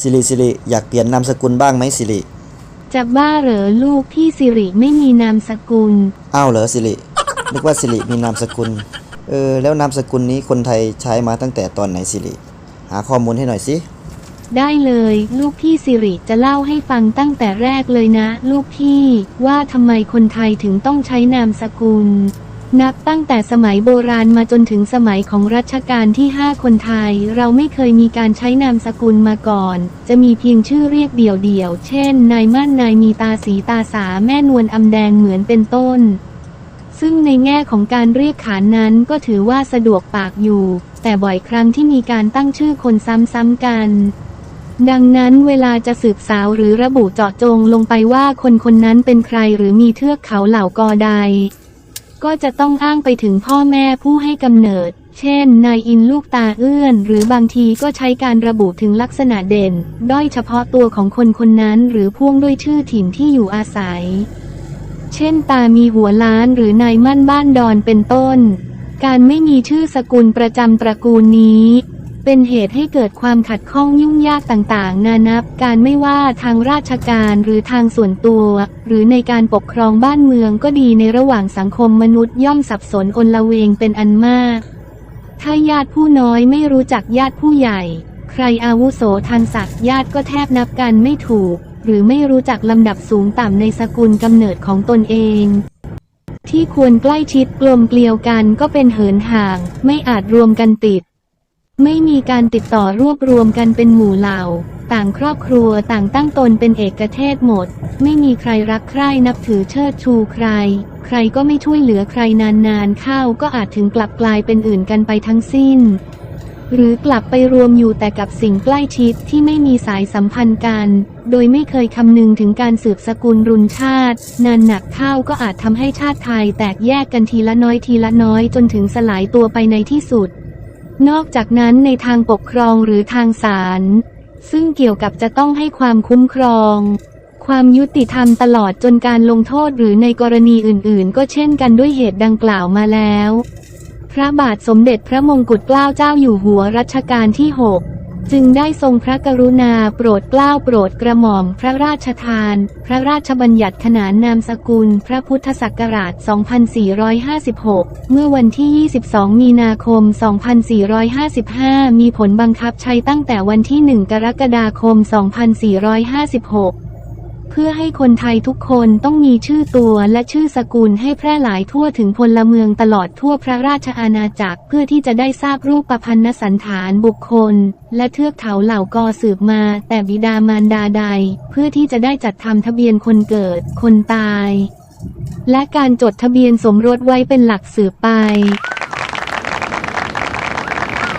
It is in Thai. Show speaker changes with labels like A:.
A: สิริสิริอยากเปลี่ยนนามสกุลบ้างไหมสิริ
B: จะบ้าเหรอลูกพี่สิริไม่มีนามสกุล
A: อ้าวเหรอสิรินึกว่าสิริมีนามสกุล เออแล้วนามสกุลนี้คนไทยใช้มาตั้งแต่ตอนไหนสิริหาข้อมูลให้หน่อยสิ
B: ได้เลย ลูกพี่สิริจะเล่าให้ฟังตั้งแต่แรกเลยนะ ลูกพี่ว่าทำไมคนไทยถึงต้องใช้นามสกุล นับตั้งแต่สมัยโบราณมาจนถึงสมัยของรัชกาลที่ 5 คนไทย เราไม่เคยมีการใช้นามสกุลมาก่อน จะมีเพียงชื่อเรียกเดี่ยวๆ เช่น นายมั่นนายมีตาสีตาสาแม่นวลอำแดงเหมือนเป็นต้น ซึ่งในแง่ของการเรียกขานนั้นก็ถือว่าสะดวกปากอยู่ แต่บ่อยครั้งที่มีการตั้งชื่อคนซ้ำๆกันดังนั้นเวลาจะสืบสาวหรือระบุเจาะจงลงไปว่าคนคนนั้นเป็นใครหรือมีเทือกเขาเหล่ากอใด ก็จะต้องอ้างไปถึงพ่อแม่ผู้ให้กำเนิด เช่น นายอินลูกตาเอื้อน หรือบางทีก็ใช้การระบุถึงลักษณะเด่น ด้อยเฉพาะตัวของคนคนนั้น หรือพ่วงด้วยชื่อถิ่นที่อยู่อาศัย เช่น ตามีหัวล้านหรือนายมั่นบ้านดอนเป็นต้น การไม่มีชื่อสกุลประจำตระกูลนี้ เป็นเหตุให้เกิดความขัดข้องยุ่งยากต่างๆ นานับการไม่ว่าทางราชการหรือทางส่วนตัว หรือในการปกครองบ้านเมืองก็ดีในระหว่างสังคมมนุษย์ย่อมสับสนอนละเวงเป็นอันมาก ถ้าญาติผู้น้อยไม่รู้จักญาติผู้ใหญ่ ใครอาวุโสทันศักดิ์ญาติก็แทบนับกันไม่ถูก หรือไม่รู้จักลำดับสูงต่ำในสกุลกำเนิดของตนเองที่ควรใกล้ชิดกลมเกลียวกันก็เป็นเหินห่าง ไม่อาจรวมกันติด ไม่มีการติดต่อรวบรวมกันเป็นหมู่เหล่า ต่างครอบครัวต่างตั้งตนเป็นเอกเทศหมด ไม่มีใครรักใคร่นับถือเชิดชูใคร ใครก็ไม่ช่วยเหลือใครนานๆเข้าก็อาจถึงกลับกลายเป็นอื่นกันไปทั้งสิ้น หรือกลับไปรวมอยู่แต่กับสิ่งใกล้ชิดที่ไม่มีสายสัมพันธ์กัน โดยไม่เคยคำนึงถึงการสืบสกุลรุนชาติ นานหนักเข้าก็อาจทำให้ชาติไทยแตกแยกกันทีละน้อยทีละน้อยจนถึงสลายตัวไปในที่สุด นอกจากนั้นในทางปกครองหรือทางศาลซึ่งเกี่ยวกับจะต้องให้ความคุ้มครอง ความยุติธรรมตลอดจนการลงโทษหรือในกรณีอื่นๆ ก็เช่นกันด้วยเหตุดังกล่าวมาแล้ว พระบาทสมเด็จพระมงกุฎเกล้าเจ้าอยู่หัวรัชกาลที่ 6 จึงได้ทรงพระกรุณาโปรดเกล้าโปรดกระหม่อมพระราชทาน พระราชบัญญัติขนานนามสกุล พระพุทธศักราช 2456 เมื่อวันที่ 22 มีนาคม 2455 มีผลบังคับใช้ตั้งแต่วันที่ 1 กรกฎาคม 2456 เพื่อให้คนไทยทุกคนต้องมีชื่อตัวและชื่อสกุลให้แพร่หลายทั่วถึงพลเมืองตลอดทั่วพระราชอาณาจักร เพื่อที่จะได้ทราบรูปประพันธสันฐานบุคคล และเทือกเขาเหล่ากอสืบมา แต่บิดามารดาใด เพื่อที่จะได้จัดทำทะเบียนคนเกิด คนตาย และการจดทะเบียนสมรสไว้เป็นหลักสืบไป